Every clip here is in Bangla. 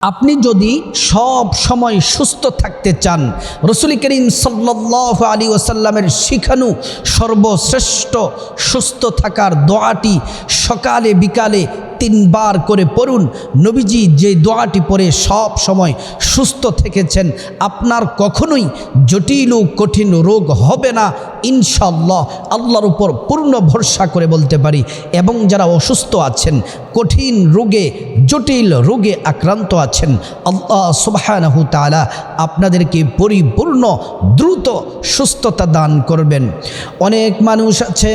আপনি যদি সব সময় সুস্থ থাকতে চান, রসুল করিম সাল্লাহ আলী ওসাল্লামের শিখানু সর্বশ্রেষ্ঠ সুস্থ থাকার দোয়াটি সকালে বিকালে তিনবার করে পড়ুন। নবীজি যে দোয়াটি পড়ে সব সময় সুস্থ থেকেছেন। আপনার কখনোই জটিল ও কঠিন রোগ হবে না। ইনশাল্লাহ আল্লাহর উপর পূর্ণ ভরসা করে বলতে পারি। এবং যারা অসুস্থ আছেন, কঠিন রোগে, জটিল রোগে আক্রান্ত আছেন, আল্লাহ সুবাহানহু তালা আপনাদেরকে পরিপূর্ণ দ্রুত সুস্থতা দান করবেন। অনেক মানুষ আছে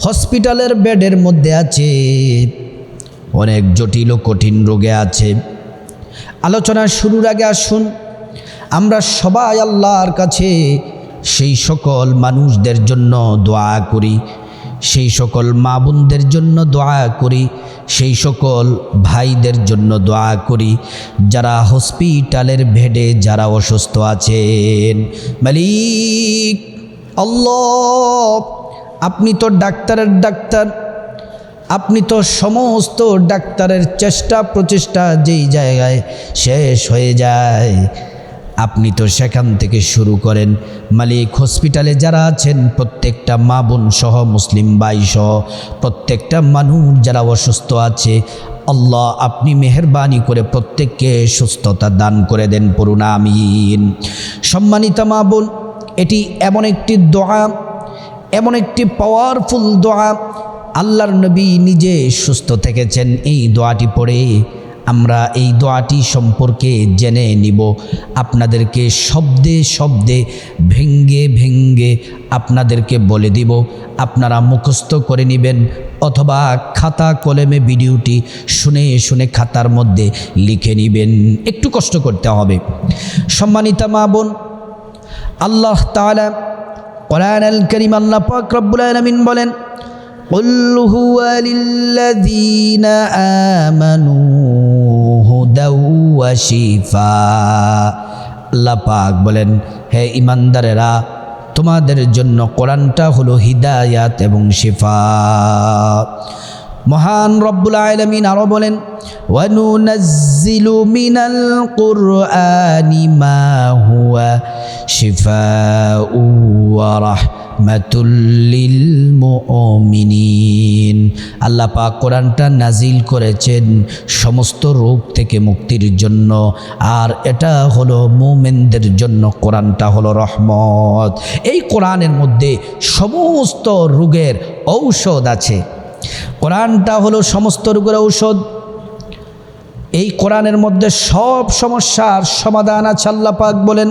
হসপিটালের বেডের মধ্যে আছে। অনেক জটিল ও কঠিন রোগে আছে। আলোচনা শুরুর আগে আসুন। আমরা সবাই আল্লাহর কাছে সেই সকল মানুষদের জন্য দোয়া করি, সেই সকল মা বোনদের জন্য দোয়া করি, সেই সকল ভাইদের জন্য দোয়া করি। যারা হসপিটালের ভেডে যারা অসুস্থ আছেন, মালিক, আল্লাহ আপনি তো ডাক্তারের ডাক্তার, আপনি তো সমস্ত ডাক্তারের চেষ্টা প্রচেষ্টা যেই জায়গায় শেষ হয়ে যায়। আপনি তো সেখান থেকে শুরু করেন। মালিক হসপিটালে যারা আছেন, প্রত্যেকটা মা বোন সহ, মুসলিম ভাই সহ, প্রত্যেকটা মানুষ যারা অসুস্থ আছে, আল্লাহ আপনি মেহরবানি করে প্রত্যেককে সুস্থতা দান করে দেন, পড়ুন, আমিন। সম্মানিতা মা বোন, এটি এমন একটি দোয়া এমন একটি পাওয়ারফুল দোয়া। আল্লাহর নবী নিজে সুস্থ থেকেছেন, এই দোয়াটি পড়ে আমরা এই দোয়াটি সম্পর্কে জেনে নিব। আপনাদেরকে শব্দে শব্দে, ভেঙ্গে ভেঙ্গে আপনাদেরকে বলে দিব। আপনারা মুখস্থ করে নেবেন অথবা খাতা কলেমে ভিডিওটি শুনে শুনে খাতার মধ্যে লিখে নেবেন। একটু কষ্ট করতে হবে। সম্মানিতা মা বোন, আল্লাহ তাআলা কোরআন আল করিম আল্লাহ পাক রব্বুল আলামিন বলেন قل هو للذين آمنوا هدى وشفاء আল্লাহ পাক বলেন হে ইমানদারেরা তোমাদের জন্য কোরআনটা হলো হিদায়াত এবং শিফা মহান রব্বুল আলমিন আরও বলেন, ওয়ানুনাজ্জিলু আল্লাহ পাক কোরআনটা নাজিল করেছেন সমস্ত রূপ থেকে মুক্তির জন্য। আর এটা হলো মোমেনদের জন্য, কোরআনটা হলো রহমত। এই কোরআনের মধ্যে সমস্ত রোগের ঔষধ আছে। কোরআনটা হলো সমস্ত রোগের ঔষধ। এই কোরআনের মধ্যে সব সমস্যার সমাধান আছে আল্লাহ পাক বলেন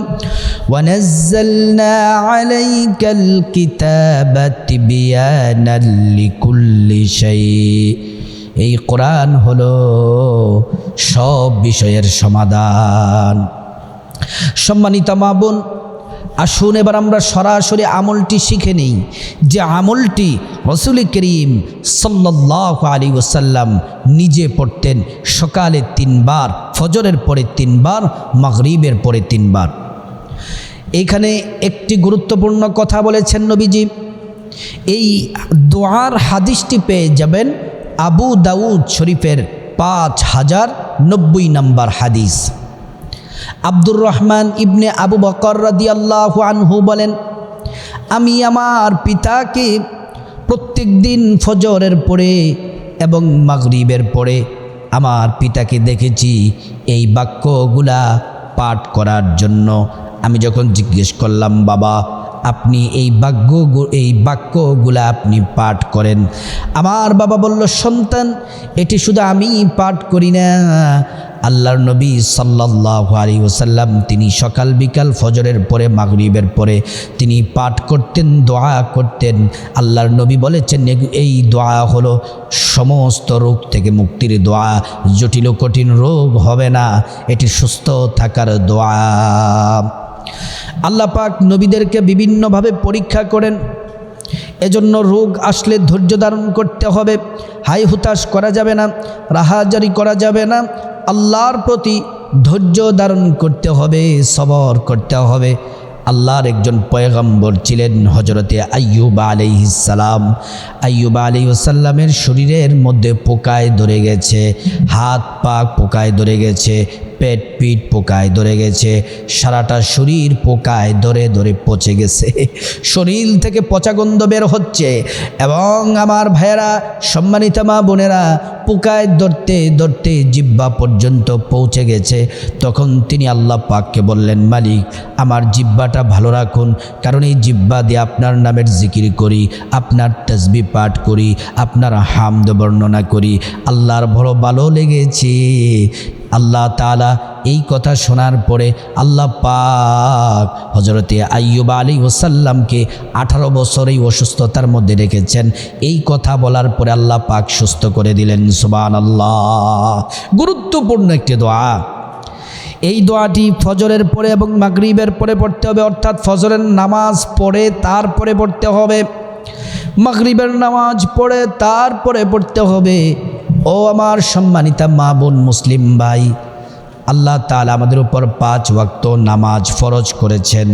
এই কোরআন হলো সব বিষয়ের সমাধান। সম্মানিত মা বোন আসুন এবার আমরা সরাসরি আমলটি শিখে নিই। যে আমলটি রসুল করিম সাল্লাহ আলী ওসাল্লাম নিজে পড়তেন সকালে তিনবার, ফজরের পরে তিনবার, মাগরিবের পরে তিনবার। এখানে একটি গুরুত্বপূর্ণ কথা বলেছেন নবীজি। এই দোয়ার হাদিসটি পেয়ে যাবেন আবু দাউদ শরীফের পাঁচ হাজার নব্বই নম্বর হাদিস। আব্দুর রহমান ইবনে আবু বকর রাদিয়াল্লাহ আনহু বলেন, আমি আমার পিতাকে প্রত্যেক দিন ফজরের পরে এবং মাগরিবের পরে আমার পিতাকে দেখেছি এই বাক্যগুলা পাঠ করার জন্য। আমি যখন জিজ্ঞেস করলাম, বাবা, আপনি এই বাক্য, এই বাক্যগুলা আপনি পাঠ করেন? আমার বাবা বলল, সন্তান, এটি শুধু আমি পাঠ করি না আল্লাহর নবী সাল্লাহ আলী ওসাল্লাম তিনি সকাল বিকাল ফজরের পরে, মাগরিবের পরে তিনি পাঠ করতেন, দোয়া করতেন। আল্লাহর নবী বলেছেন এই দোয়া হলো সমস্ত রোগ থেকে মুক্তির দোয়া। জটিল কঠিন রোগ হবে না, এটি সুস্থ থাকার দোয়া। আল্লাহ পাক নবীদেরকে বিভিন্নভাবে পরীক্ষা করেন। এজন্য রোগ আসলে ধৈর্য ধারণ করতে হবে। হাই হুতাশ করা যাবে না, রাহাজারি করা যাবে না আল্লাহর প্রতি ধৈর্য ধারণ করতে হবে, সবর করতে হবে। আল্লাহর একজন পয়গম্বর ছিলেন হজরতে আইয়ুব আলিহিসাল্লাম আইয়ুব আলাইসাল্লামের শরীরের মধ্যে পোকায় ধরে গেছে, হাত পা পোকায় ধরে গেছে পেট পিঠ পোকায় ধরে গেছে। সারাটা শরীর পোকায় ধরে ধরে পচে গেছে। শরীর থেকে পচা গন্ধ বের হচ্ছে এবং আমার ভাইয়েরা, সম্মানিতা মা বোনেরা, পোকায় ধরতে ধরতে জিব্বা পর্যন্ত পৌঁছে গেছে। তখন তিনি আল্লাহ পাককে বললেন, মালিক, আমার জিব্বাটা ভালো রাখুন। কারণ এই জিব্বা দিয়ে আপনার নামের জিকির করি, আপনার তসবি পাঠ করি, আপনার হামদ বর্ণনা করি। আল্লাহর বড় ভালো লেগেছে। আল্লাহ তালা এই কথা শোনার পরে আল্লাহ পাক হজরতে আইয়ুব আলী ওসাল্লামকে আঠারো বছরেই অসুস্থতার মধ্যে রেখেছেন। এই কথা বলার পরে আল্লাহ পাক সুস্থ করে দিলেন। সুবান আল্লাহ গুরুত্বপূর্ণ একটি দোয়া। এই দোয়াটি ফজরের পরে এবং মাগরিবের পরে পড়তে হবে, অর্থাৎ ফজরের নামাজ পড়ে তারপরে পড়তে হবে। মাগরিবের নামাজ পড়ে তারপরে পড়তে হবে। ও আমার সম্মানিতা মা বোন মুসলিম ভাই, আল্লাহ তালা আমাদের উপর পাঁচ ওয়াক্ত নামাজ ফরজ করেছেন।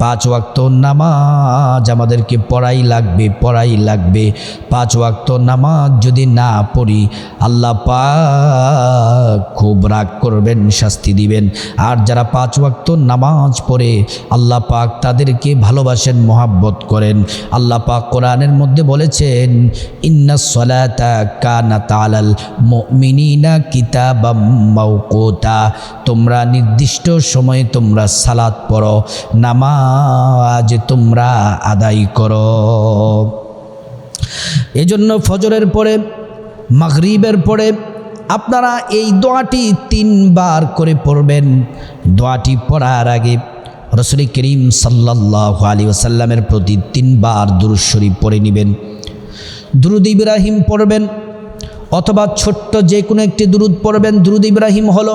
পাঁচ ওয়াক্ত নামাজ আমাদেরকে পড়াই লাগবে পড়াই লাগবে। পাঁচ ওয়াক্ত নামাজ যদি না পড়ি, আল্লাহ পাক খুব রাগ করবেন, শাস্তি দিবেন। আর যারা পাঁচ ওয়াক্ত নামাজ পড়ে, আল্লাহ পাক তাদেরকে ভালোবাসেন, মহাব্বত করেন। আল্লাহ পাক কোরআনের মধ্যে বলেছেন, ইন্না সলাতা কানা তালাল মিনিনা কিতাবাম মাউকুতা তোমরা নির্দিষ্ট সময়ে তোমরা সালাত পড়ো, নামাজ তোমরা আদায় করো। এজন্য ফজরের পরে, মাগরিবের পরে আপনারা এই দোয়াটি তিনবার করে পড়বেন। দোয়াটি পড়ার আগে রসুল করিম সাল্লাহ আলী ওসাল্লামের প্রতি তিনবার দুরুশ্বরী পড়ে নেবেন। দুরুদ ইব্রাহিম পড়বেন, অথবা ছোট্ট যে কোনো একটি দুরুদ পড়বেন। দুরুদ ইব্রাহিম হলো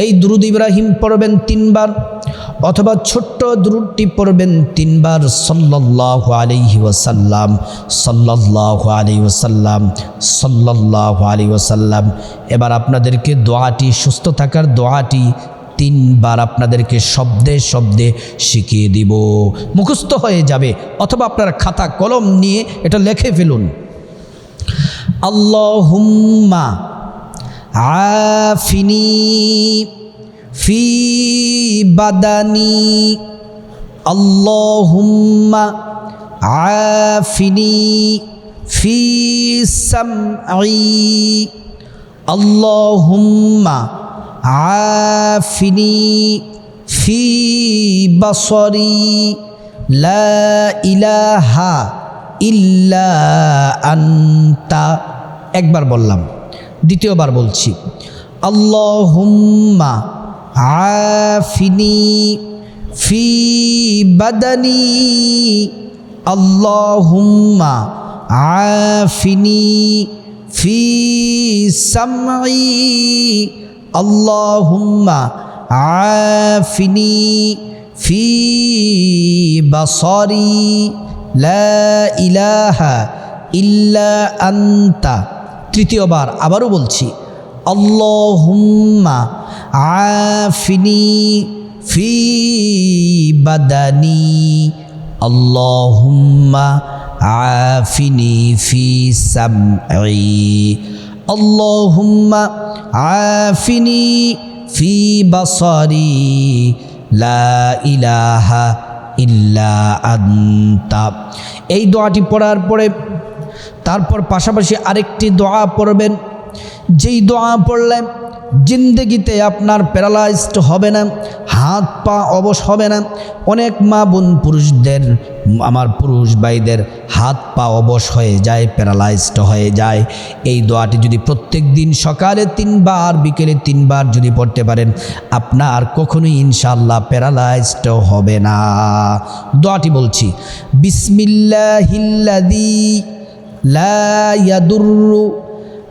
এই দ্রুদ ইব্রাহিম পড়বেন তিনবার অথবা ছোট্ট দ্রুদটি পড়বেন তিনবার সাল্লাহ আলহি ওসাল্লাম সাল্লাহ আলি ওসাল্লাম সাল্লাহ আলি ওসাল্লাম এবার আপনাদেরকে দোয়াটি, সুস্থ থাকার দোয়াটি তিনবার আপনাদেরকে শব্দে শব্দে শিখিয়ে দিব। মুখস্থ হয়ে যাবে, অথবা আপনার খাতা কলম নিয়ে এটা লেখে ফেলুন। আল্লাহুম্মা আফিনি ফি বাদানি, আল্লাহুম্মা আফিনি ফি সামঈ, আল্লাহুম্মা আফিনি ফি বসরি, লা ইলাহা ইল্লা আন্তা। একবার বললাম। দ্বিতীয়বার বলছি, আল্লাহুম্মা আফিনি ফি বাদানি, আল্লাহুম্মা আফিনি ফি সামঈ, আল্লাহুম্মা আফিনি ফি বাসারি, লা ইলাহা ইল্লা আন্তা। তৃতীয়বার আবারও বলছি, আল্লাহুম্মা আফিনি ফি বাদানি, আল্লাহুম্মা আফিনি ফি সামঈ আল্লাহুম্মা আফিনি ফি বাসারি, লা ইলাহা ইল্লা আন্তা। এই দোয়াটি পড়ার পরে তারপর পাশাপাশি আরেকটি দোয়া পড়বেন। যেই দোয়া পড়লে জিন্দগিতে আপনার প্যারালাইজড হবে না, হাত পা অবশ হবে না। অনেক মা বোন পুরুষদের, আমার পুরুষ ভাইদের হাত পা অবশ হয়ে যায়, প্যারালাইজড হয়ে যায়। এই দোয়াটি যদি প্রত্যেক দিন সকালে তিনবার, বিকেলে তিনবার যদি পড়তে পারেন, আপনার কখনোই ইনশাল্লাহ প্যারালাইজড হবে না। দোয়াটি বলছি বিসমিল্লাহিল্লাদি لا يضر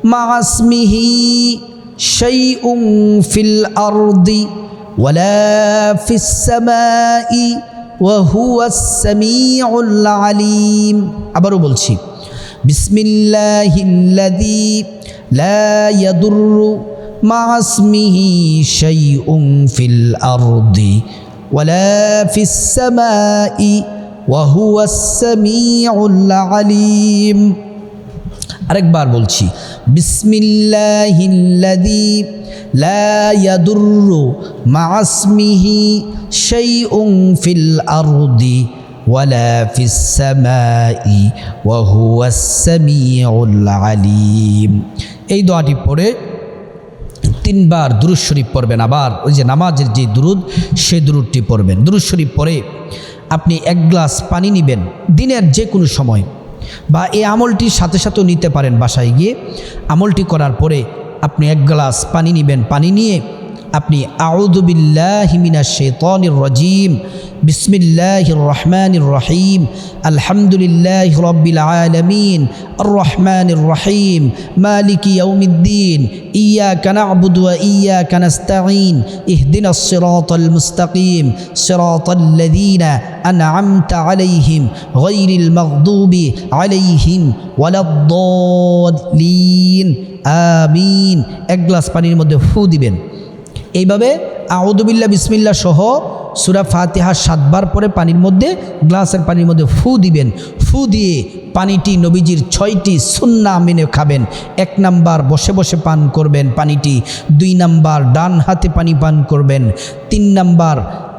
مع اسمه شيء في الأرض ولا في السماء وهو السميع العليم. أبرو بلشي بسم الله الذي لا يضر مع اسمه شيء في الأرض ولا في السماء وهو السميع العليم আরেকবার বলছি বিসমিল্লাহিল্লাযী লা ইয়াদুররু মা আসমিহি শাইউন ফিল আরদি ওয়ালা ফিস সামাই ওয়া হুয়াস সামিউল আলিম এই দোয়াটি পড়ে তিনবার দুরুদ শরীফ পড়বেন আবার ওই যে নামাজের যে দুরুদ সেই দুরুদটি পড়বেন দুরুদ শরীফ পড়ে আপনি এক গ্লাস পানি নিবেন দিনের যে কোনো সময় বা এই আমলটির সাথে সাথেও নিতে পারেন বাসায় গিয়ে। আমলটি করার পরে আপনি এক গ্লাস পানি নিবেন, পানি নিয়ে আপনি আউদুবিল্লাহিমিনাশাইতানির রাজিম বিসমিল্লাহির রহমানির রহিম আলহামদুলিল্লাহ রব্বিল আলমিন আর রহমানির রহিম মালিক ইয়ৌমিদ্দিন ইয়া কানাবুদ ইয়া কানাস্তাইন ইহদিন সিরাতাল মুস্তাকিম সিরাতাল সিরাতাল্লাযীনা আনআমতা আলাইহিম গায়রিল মাগদুবি আলাইহিম ওয়ালাদ আমিন এক গ্লাস পানির মধ্যে ফু দিবেন এইভাবে আউদুবিল্লা বিসমিল্লা সহ সুরা ফাতিহা সাতবার পরে পানির মধ্যে, গ্লাসের পানির মধ্যে ফু দিবেন। ফু দিয়ে পানিটি নবীজির ছয়টি সুন্না মেনে খাবেন। এক নাম্বার বসে বসে পান করবেন পানিটি। দুই নাম্বার ডান হাতে পানি পান করবেন। তিন নাম্বার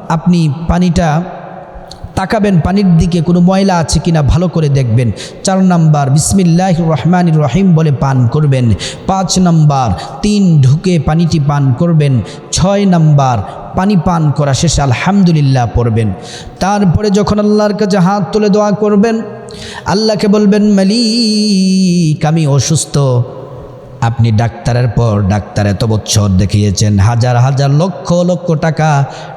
আপনি পানিটা তাকাবেন, পানির দিকে কোনো ময়লা আছে কিনা ভালো করে দেখবেন। চার নাম্বার বিসমিল্লাহ রহমান রহিম বলে পান করবেন। পাঁচ নাম্বার তিন ঢুকে পানিটি পান করবেন। ছয় নাম্বার, পানি পান করা শেষে আলহামদুলিল্লাহ পড়বেন। তারপরে যখন আল্লাহর কাছে হাত তুলে দোয়া করবেন, আল্লাহকে বলবেন, মালিক, আমি অসুস্থ। আপনি ডাক্তারের পর ডাক্তার এত বছর দেখিয়েছেন, হাজার হাজার লক্ষ লক্ষ টাকা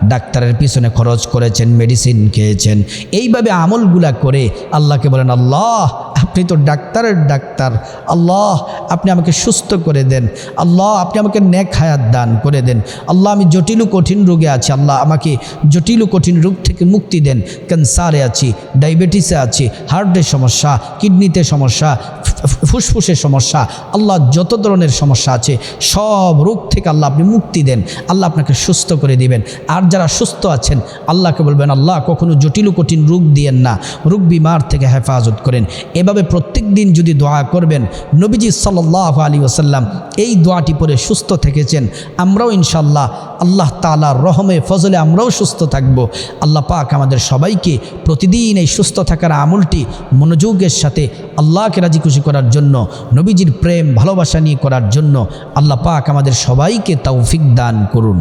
ডাক্তারের পিছনে খরচ করেছেন মেডিসিন খেয়েছেন। এইভাবে আমলগুলা করে আল্লাহকে বলেন, আল্লাহ, আপনি তো ডাক্তারের ডাক্তার। আল্লাহ, আপনি আমাকে সুস্থ করে দেন। আল্লাহ, আপনি আমাকে নেক হায়াত দান করে দেন। আল্লাহ, আমি জটিল কঠিন রোগে আছি। আল্লাহ, আমাকে জটিল কঠিন রোগ থেকে মুক্তি দেন। ক্যান্সারে আছি, ডায়াবেটিসে আছি, হার্টের সমস্যা, কিডনিতে সমস্যা ফুসফুসের সমস্যা, আল্লাহ যত ধরনের সমস্যা আছে, সব রোগ থেকে আল্লাহ আপনি মুক্তি দেন, আল্লাহ আপনাকে সুস্থ করে দিবেন। আর যারা সুস্থ আছেন, আল্লাহকে বলবেন, আল্লাহ, কখনো জটিল কঠিন রোগ দিয়েন না, রোগ বিমার থেকে হেফাজত করেন। এভাবে প্রত্যেক দিন যদি দোয়া করবেন, নবীজি সাল্লাহ আলী ওসাল্লাম এই দোয়াটি পরে সুস্থ থেকেছেন। আমরাও ইনশাল্লাহ আল্লাহ তালার রহমে, ফজলে আমরাও সুস্থ থাকব। আল্লাহ পাক আমাদের সবাইকে প্রতিদিন এই সুস্থ থাকার আমলটি, মনোযোগের সাথে আল্লাহকে রাজি খুশি করার জন্য, নবীজির প্রেম, ভালোবাসা নিয়ে করার জন্য আল্লাহ পাক আমাদের সবাইকে তৌফিক দান করুন।